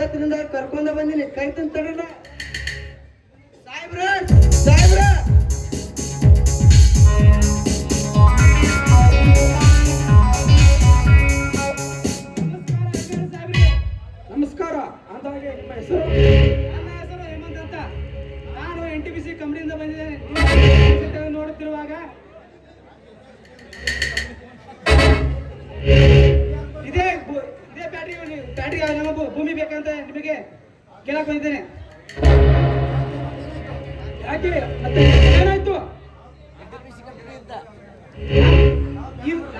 ಮಾತು ಕರ್ಕೊಂಡ ಬಂದಿನಿ. ಕೈ ಸಾಹೇಬ್ರ ಸಾಹೇಬ್ರ ಬ್ಯಾಟ್ರಿ ನಮ್ಮ ಭೂಮಿ ಬೇಕಂತ ನಿಮಗೆ ಕೇಳಕ್ ಬಂದಿದ್ದೇನೆ. ಯಾಕೆ? ಏನಾಯ್ತು?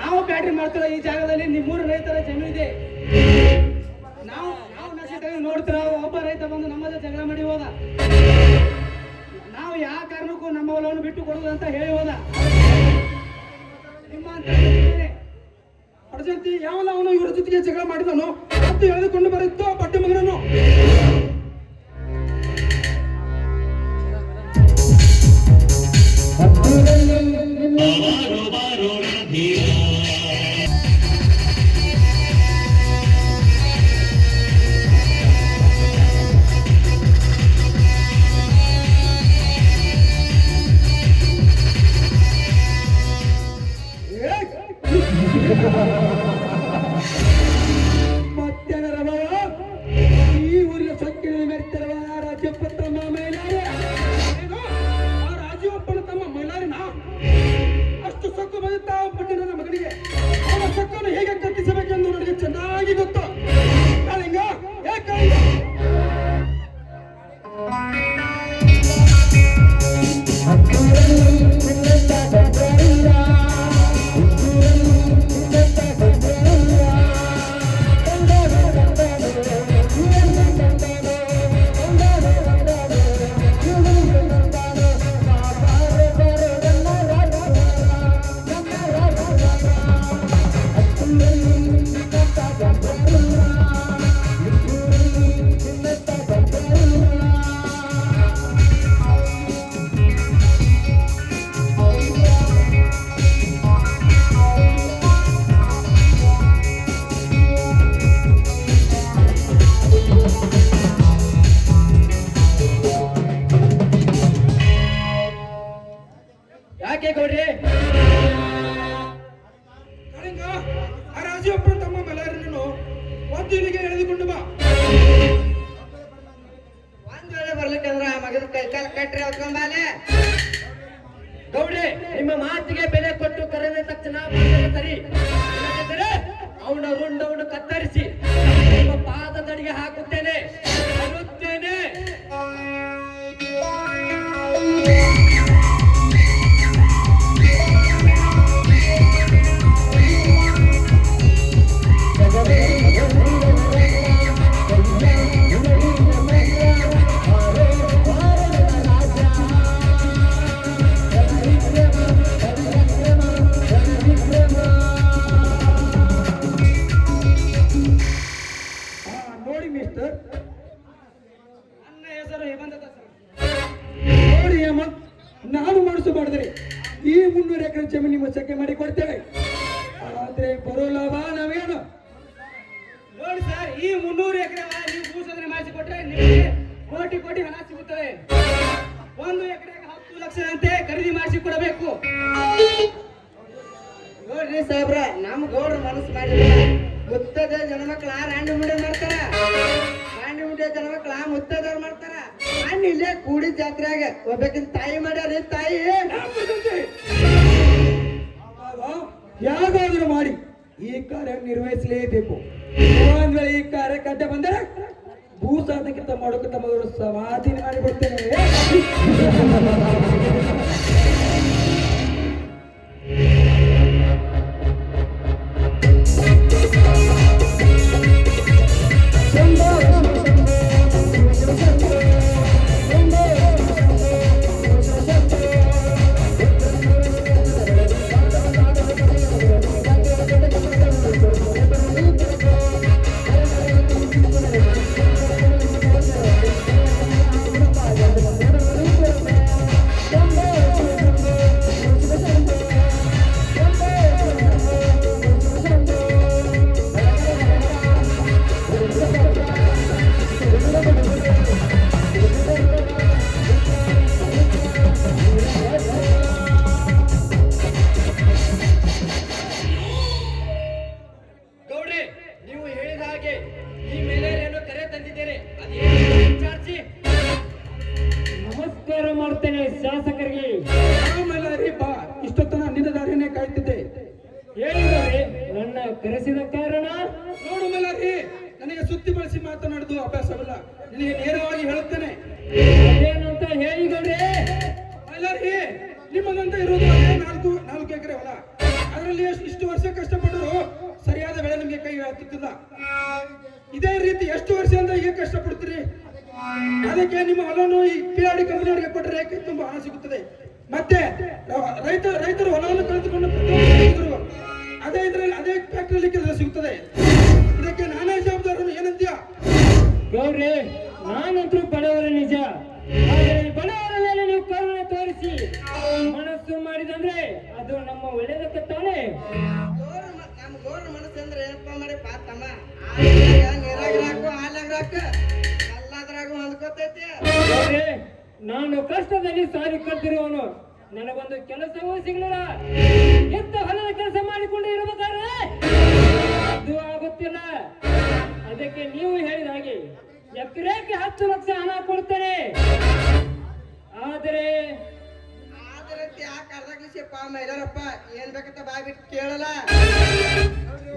ನಾವು ಬ್ಯಾಟ್ರಿ ಮಾಡ್ತಿರೋ ಈ ಜಾಗದಲ್ಲಿ ನಿಮ್ಮೂರು ರೈತರ ಜಮೀನು ಇದೆ. ನಾವು ನಾವು ತೆಗೆದು ನೋಡ್ತಿರ, ಒಬ್ಬ ರೈತ ಬಂದು ನಮ್ಮದೇ ಜಗಳ ಮಾಡಿ ಹೋದ. ನಾವು ಯಾವ ಕಾರಣಕ್ಕೂ ನಮ್ಮ ಹೊಲವನ್ನು ಬಿಟ್ಟು ಕೊಡೋದು ಅಂತ ಹೇಳಿ ಹೋದ. ನಿಮ್ಮ ಅಂತ ಅರ್ಜಂತಿ ಯಾವಲ್ಲ ಅವನು ಇವರ ಜೊತೆಗೆ ಜಗಳ ಮಾಡಿದನು? ಮತ್ತೆ ಎಳೆದುಕೊಂಡು ಬರುತ್ತೋ ಮಗನನ್ನು? ನೋಡಿ ನಾನು ಮಾಡಿಸಬಾರ್ದ್ರಿ. ಈ ಮುನ್ನೂರು ಎಕರೆ ಜಮೀನು ನಿಮ್ಮ ಸಖ್ಯ ಮಾಡಿ ಕೊಡ್ತೇವೆ. ಆದ್ರೆ ಬರೋ ಲಾಭ ನಾವೇನು? ನೋಡಿ ಸರ್, ಈ ಮುನ್ನೂರು ಎಕರೆ ನೀವು ಭೂಸೋದನೆ ಮಾಡಿಸಿಕೊಟ್ರೆ ನಿಮಗೆ ಕೋಟಿ ಕೋಟಿ ಹಣ ಸಿಗುತ್ತದೆ. ಒಂದು ಎಕರೆಗೆ ಹತ್ತು ಲಕ್ಷದಂತೆ ಖರೀದಿ ಮಾಡಿಸಿಕೊಡಬೇಕು ನೋಡ್ರಿ ಸಾಹೇಬ್ರ, ನಮ್ ಗೌಡ್ರ ಮನಸ್ಸು ಮಾಡಿದ್ರೆ ಮುತ್ತದ ಜನ ಮಕ್ಳು ಮಾಡ್ತಾರ. ರಾಂಡಿ ಮುಂಡೆ ಮಾಡ್ತಾರ ಗಣಮಕ್ಳ ಮುತ್ತೈದವ್ರು ಮಾಡ್ತಾರ. ಅಣ್ಣ ಇಲ್ಲೇ ಕೂಡಿ ಜಾತ್ರೆಯಾಗ ಒಬ್ಬಕಿನ ತಾಯಿ ಮಾಡ್ಯಾರ, ತಾಯಿ! ಯಾವಾಗಾದ್ರು ಮಾಡಿ ಈ ಕಾರ್ಯ ನಿರ್ವಹಿಸಲೇಬೇಕು. ಈ ಕಾರ್ಯಕ್ಕೆ ಬಂದರೆ ಸಾಧಕಿಂತ ಮಾಡೋಕ್ಕಿಂತ ಮೊದಲು ಸಮಾಧಿ ಮಾಡಿಬಿಡ್ತೇನೆ ಗೌಡ್ರೆ ಅದಕ್ಕೆ ನಿಮ್ಮ ಹೊಲವನ್ನು ಈ ಪಿರಾಡಿ ಕಂಪನಿಯವರಿಗೆ ಕೊಟ್ಟರೆ ತುಂಬಾ ಹಣ ಸಿಗುತ್ತದೆ? ಮತ್ತೆ ರೈತ ರೈತರು ಹೊಲವನ್ನು ಕಳೆದುಕೊಂಡು ಅದೇ ಇದರಲ್ಲಿ ಅದೇ ಫ್ಯಾಕ್ಟರಿಯಲ್ಲಿ ಕೆಲಸ ಸಿಗುತ್ತದೆ. ಇದಕ್ಕೆ ನಾನೇ ಜವಾಬ್ದಾರನು ಏನಂತೀಯ? ಗೌರಿ ನಾನಂತೂ ಬಡವರ ನಿಜ. ಬಡವರ ಮೇಲೆ ನೀವು ಕರುಣೆ ತೋರಿಸಿ ಮನಸ್ಸು ಮಾಡಿದಂದ್ರೆ ಅದು ನಮ್ಮ ಒಳ್ಳೇದಕ್ಕೆ ತಾನೇ? ಗೋರ ಮ- ನಮ್ ಗೋರ ಮನಸ್ಸು ಅಂದ್ರೆ ಏನಪ್ಪಾ ಮಾಡಿ ಪಾತಮ್ಮ? ಆಲ್ಯಾಗ ನೀರಾಗ ನಾನು ಕಷ್ಟದಲ್ಲಿ ಸಾರಿ ಕಲ್ತಿರುವವನು. ನನಗೊಂದು ಕೆಲಸವೂ ಸಿಗಲಿಲ್ಲ. ಎಂತ ಹೊಲದ ಕೆಲಸ ಮಾಡಿಕೊಂಡು ಇರಬೇಕಾದ್ರೆ? ಅದು ಆಗುತ್ತಿಲ್ಲ. ಅದಕ್ಕೆ ನೀವು ಹೇಳಿದ ಹಾಗೆ ಎಕರೆಗೆ ಹತ್ತು ಲಕ್ಷ ಹಣ ಕೊಡ್ತೇನೆ ಆದರೆ ಗೌರಿ ಯಾಕೆ ಅರ್ಧ ಗಿಸಿಯಪ್ಪ ಮೈಲಾರಪ್ಪ ಏನ್ ಬೇಕಂತ ಬಾಯ್ ಬಿಟ್ಟು ಕೇಳಲ್ಲ.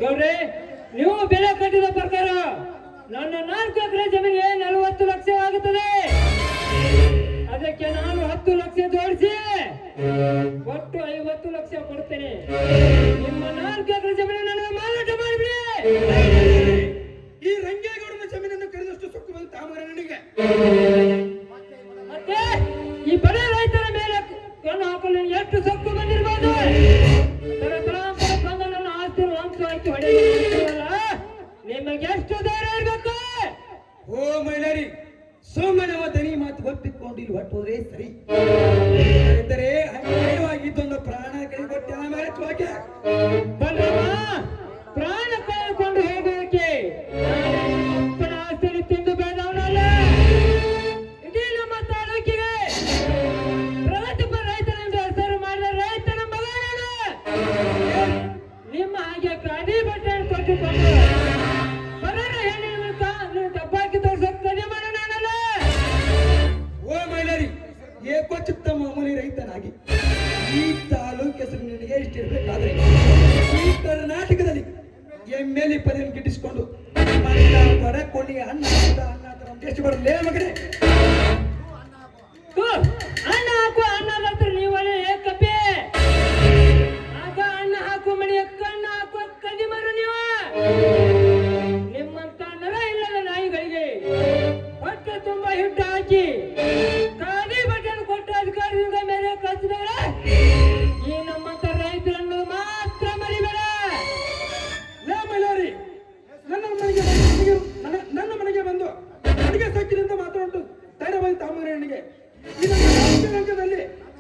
ಗೌರಿ ನೀವು ಬೆಲೆ ಕಟ್ಟಿದ ಪ್ರಕಾರ ನನ್ನ ನಾಲ್ಕು ಎಕರೆ ಜಮೀನಿಗೆ ನಲವತ್ತು ಲಕ್ಷವಾಗುತ್ತದೆ ಅದಕ್ಕೆ ನಾನು ಹತ್ತು ಲಕ್ಷ ಜೋಡಿಸಿ ಒಟ್ಟು ಐವತ್ತು ಲಕ್ಷ ಕೊಡ್ತೇನೆ. ನಿಮ್ಮ ನಾಲ್ಕು ಎಕರೆ ಜಮೀನು ನನಗೆ ಮಾರಾಟ ಮಾಡಿಬಿಡಿ. ಈ ರಂಗೇಗೌಡನ ಜಮೀನನ್ನು ಕರೆದಷ್ಟು ಸೊಕ್ಕು ಬಂದು ತಾಮರ ನನಗೆ. ಮತ್ತೆ ಈ ಬಡ ರೈತರ ಮೇಲೆ ಕಣ್ಣು ಹಾಕಲು ಎಷ್ಟು ಸೊಕ್ಕು ಬಂದಿರಬಹುದು ತರತರಾಂತರ ಬಂದ ನನ್ನ ಆಸ್ತಿ ವಂಶ ಆಯ್ತು ಹೊಡೆಯಲ್ಲ ನಿಮಗೆ ಎಷ್ಟು ಮೈಲಾರಿ ಸೋಮನವ ದನಿ ಮಾತು ಒಪ್ಪಿಕೊಂಡು ಇಲ್ಲಿ ಹೊಟ್ಟೋದ್ರೆ ಸರಿ ಇದ್ದರೆ ಅನ್ಯಾಯವಾಗಿದ್ದೊಂದು ಪ್ರಾಣ ಕೈಗೊಟ್ಟೆ ಮೇಲೆ ತ್ವಾಕೆ.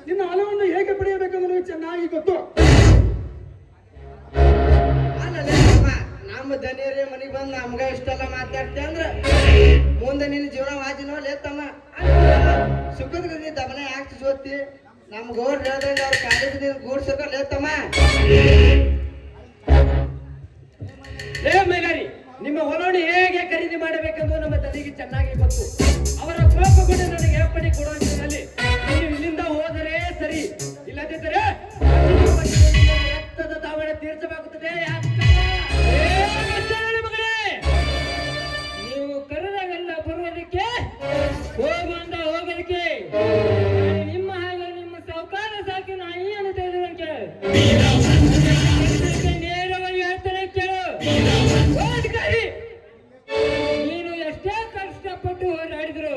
ನಿನ್ನ ಹಲವನ್ನು ಹೇಗೆ ಪಡೆಯಬೇಕೆಂದು ನನಗೆ ಚೆನ್ನಾಗಿ ಗೊತ್ತು. ನಮ್ಮ ದನಿಯರೇ ಮನೆಗೆ ಬಂದು ನಮ್ಗ ಇಷ್ಟೆಲ್ಲ ಮಾತಾಡ್ತೇ ಅಂದ್ರ ಮುಂದೆ ನಿನ್ನ ಜೀವನ ವಾಜಿನೋ ಲೇತಮ್ಮ ಸುಖದ ಗದಿ ದಮನ ಯಾಕೆ ಜೋತಿ ನಮ್ ಗೋರ್ ಹೇಳ್ದಂಗ ಅವ್ರ ಕಾಲೇಜ್ ನೀನ್ ಗೂಡ್ಸಕ ಲೇತಮ್ಮ ಏ ಮೈಲಾರಿ ನಿಮ್ಮ ಹೊಲವನ್ನು ಹೇಗೆ ಖರೀದಿ ಮಾಡಬೇಕೆಂದು ನಮ್ಮ ತಂದೆಗೆ ಚೆನ್ನಾಗಿ ಗೊತ್ತು. ಅವರ ಕೋಪಗೊಂಡು ನನಗೆ ಏರ್ಪಡಿ ಕೊಡುವ ನಿಟ್ಟಿನಲ್ಲಿ ನೀನು ಇಲ್ಲಿಂದ ಇಲ್ಲದಿದ್ದರೆ ರಕ್ತದ ದಾವಣೆ ಮತ್ತೇನು ಮಗಳೇ? ನೀವು ಕರೆದಾಗೆಲ್ಲ ಬರುವುದಕ್ಕೆ, ಹೋಗುವಂತ ಹೋಗಲಿಕ್ಕೆ. ನಿಮ್ಮ ಹಾಗೆ ನಿಮ್ಮ ಸಾವುಕಾರ ಸಾಕಿ ನಾಯಿ ಅಂತ ಹೇಳಿದಂತೆ ನೇರವಾಗಿ ಹೇಳ್ತಾರೆ ಕೇಳು. ಅಧಿಕಾರಿ! ನೀನು ಎಷ್ಟೇ ಕಷ್ಟಪಟ್ಟು ಹೋರಾಡಿದ್ರು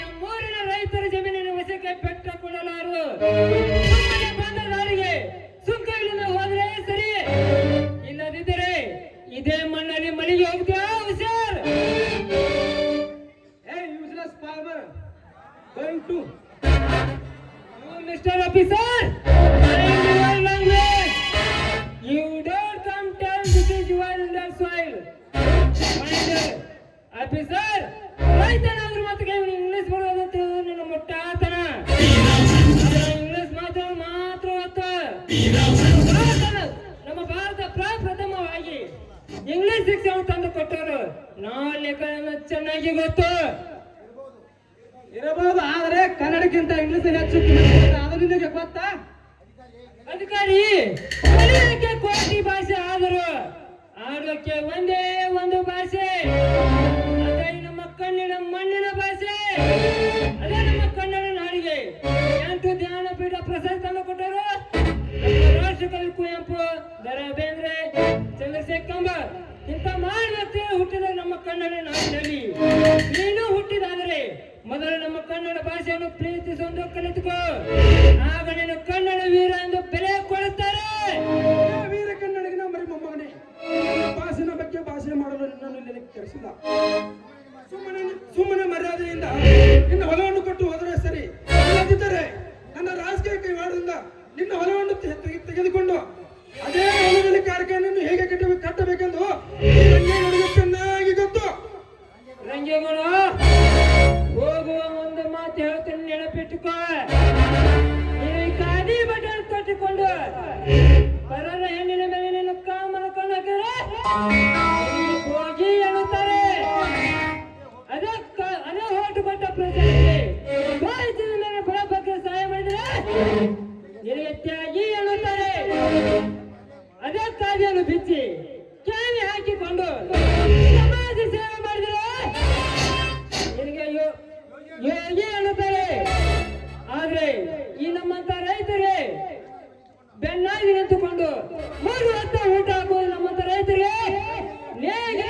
ನಮ್ಮೂರಿನ ರೈತರ ಜಮೀನಿನ ವಶಕ್ಕೆ ಬೆಟ್ಟ ಕೊಡಲಾರು mister officer you don't come tell this is your under soil officer ರೈತನಾದ್ರೂ ಮಾತಿಗೆ ಇವನು ಇಂಗ್ಲಿಷ್ ಬರೋದಂತ ನಿನ್ನ ಮುಟ್ಟಾತನ ಇಂಗ್ಲಿಷ್ ಮಾತ್ರ ಮಾತ್ರ ಹೊತ್ತ ನಮ್ಮ ಭಾರತ ಪ್ರಪ್ರಥಮವಾಗಿ ಇಂಗ್ಲಿಷ್ ಶಿಕ್ಷಣ ತಂದು ಕೊಟ್ಟವರು ನಾಲ್ಕನ್ನು ಚೆನ್ನಾಗಿ ಗೊತ್ತು ಇರಬಹುದು, ಆದರೆ ಕನ್ನಡಕ್ಕಿಂತ ಇಂಗ್ಲಿಷ್ ಹೆಚ್ಚು ನಿನಗೆ ಗೊತ್ತಾ? ಅಧಿಕಾರಿ ಕಲಿಯೋಕೆ ಕೋಟಿ ಭಾಷೆ ಆದರೂ ಆಡೋಕೆ ಒಂದೇ ಒಂದು ಭಾಷೆ. ಅದೇ ನಮ್ಮ ಕನ್ನಡ ಮಣ್ಣಿನ ಭಾಷೆ. ನಿನ್ನ ಹೊಲವನ್ನು ತೆಗೆದುಕೊಂಡು ಅದೇ ಹೊಲದಲ್ಲಿ ಕಾರ್ಖಾನೆಯನ್ನು ಹೇಗೆ ಕಟ್ಟಬೇಕು ಕಟ್ಟಬೇಕೆಂದು ಚೆನ್ನಾಗಿ ಗೊತ್ತು. ರಂಗೇಗೌಡ, ಹೋಗುವ ಒಂದು ಮಾತು ಹೇಳ್ತೀನಿ ನೆನಪಿಟ್ಟುಕೋ ಖಾದಿ ಬಟ್ಟೆ ಕಟ್ಟಿಕೊಂಡು ಪರರ ಹೆಣ್ಣಿನ ಮೇಲೆ ನಿನ್ನ ಕಾಮನ ನಿನಗೆ ಹೋಗಿ ಎನ್ನುತ್ತಾರೆ. ಅದೇ ಅದೇ ಹೊರಟು ಕೊಟ್ಟ ಪ್ರಜೆ ಮೇಲೆ ಬಡ ಬಗ್ಗೆ ಸಹಾಯ ಮಾಡಿದ್ರೆ ನಿನಗೆ ತ್ಯಾಗಿ ಎನ್ನುತ್ತಾರೆ ಅದೇ ಕಾದಿಯನ್ನು ಬಿಚ್ಚಿ ಕೇಳಿ ಹಾಕಿಕೊಂಡು ಸಮಾಜ ಸೇವೆ ಮಾಡಿದ್ರೆ ನಿನಗೆ ಯೋಗಿ ಅನ್ನುತ್ತಾರೆ ಆದ್ರೆ ಈ ನಮ್ಮಂತ ರೈತರಿಗೆ ಬೆನ್ನಾಗಿ ನಿಂತುಕೊಂಡು ಮೂರು ಹೊತ್ತ ಊಟ ಹಾಕುವುದು ನಮ್ಮಂತ ರೈತರಿಗೆ ನೇಗೆ